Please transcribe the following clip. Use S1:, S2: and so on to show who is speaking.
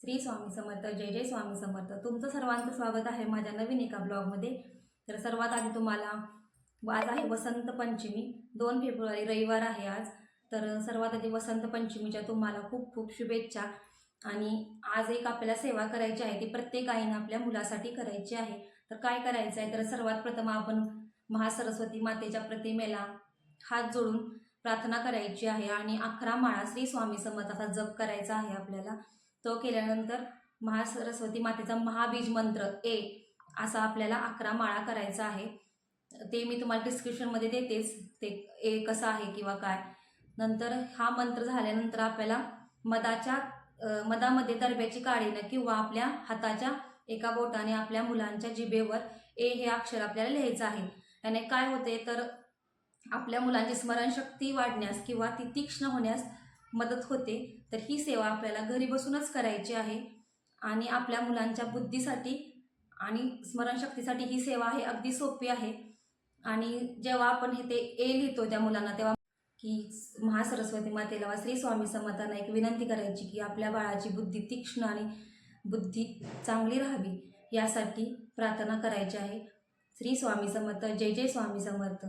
S1: श्री स्वामी समर्थ जय जय स्वामी समर्थ. तुमचं सर्वांचं स्वागत आहे माझ्या नवीन एका ब्लॉगमध्ये. तर सर्वात आधी तुम्हाला आज आहे वसंत पंचमी. दोन फेब्रुवारी रविवार आहे आज. तर सर्वात आधी वसंत पंचमीच्या तुम्हाला खूप खूप शुभेच्छा. आणि आज एक आपल्याला सेवा करायची आहे ती प्रत्येक आईनं आपल्या मुलासाठी करायची आहे. तर काय करायचं आहे? तर सर्वात प्रथम आपण महासरस्वती मातेच्या प्रतिमेला हात जोडून प्रार्थना करायची आहे. आणि अकरा माळा श्री स्वामी समर्थाचा जप करायचा आहे आपल्याला. तो केल्यानंतर महासरस्वती मातेचा महाबीज मंत्र ए असा आपल्याला अकरा माळा करायचा आहे. ते मी तुम्हाला डिस्क्रिप्शनमध्ये देतेच. ते ए कसं आहे किंवा काय. नंतर हा मंत्र झाल्यानंतर आपल्याला मधाच्या मधामध्ये दरब्याची काळीनं किंवा आपल्या हाताच्या एका बोटाने आपल्या मुलांच्या जिभेवर ए हे अक्षर आपल्याला लिहायचं आहे. याने काय होते तर आपल्या मुलांची स्मरणशक्ती वाढण्यास किंवा ती तीक्ष्ण होण्यास मदत होते तर ही सेवा आपल्याला घरी बसूनच करायची आहे. आणि आपल्या मुलांच्या बुद्धीसाठी आणि स्मरणशक्तीसाठी ही सेवा आहे अगदी सोपी आहे. आणि जेव्हा आपण हे ते ए लिहितो त्या मुलांना तेव्हा की महासरस्वती मातेला वा श्री स्वामी समर्थांना एक विनंती करायची की आपल्या बाळाची बुद्धी तीक्ष्ण आणि बुद्धी चांगली राहावी यासाठी प्रार्थना करायची आहे. श्री स्वामी समर्थ जय जय स्वामी समर्थ.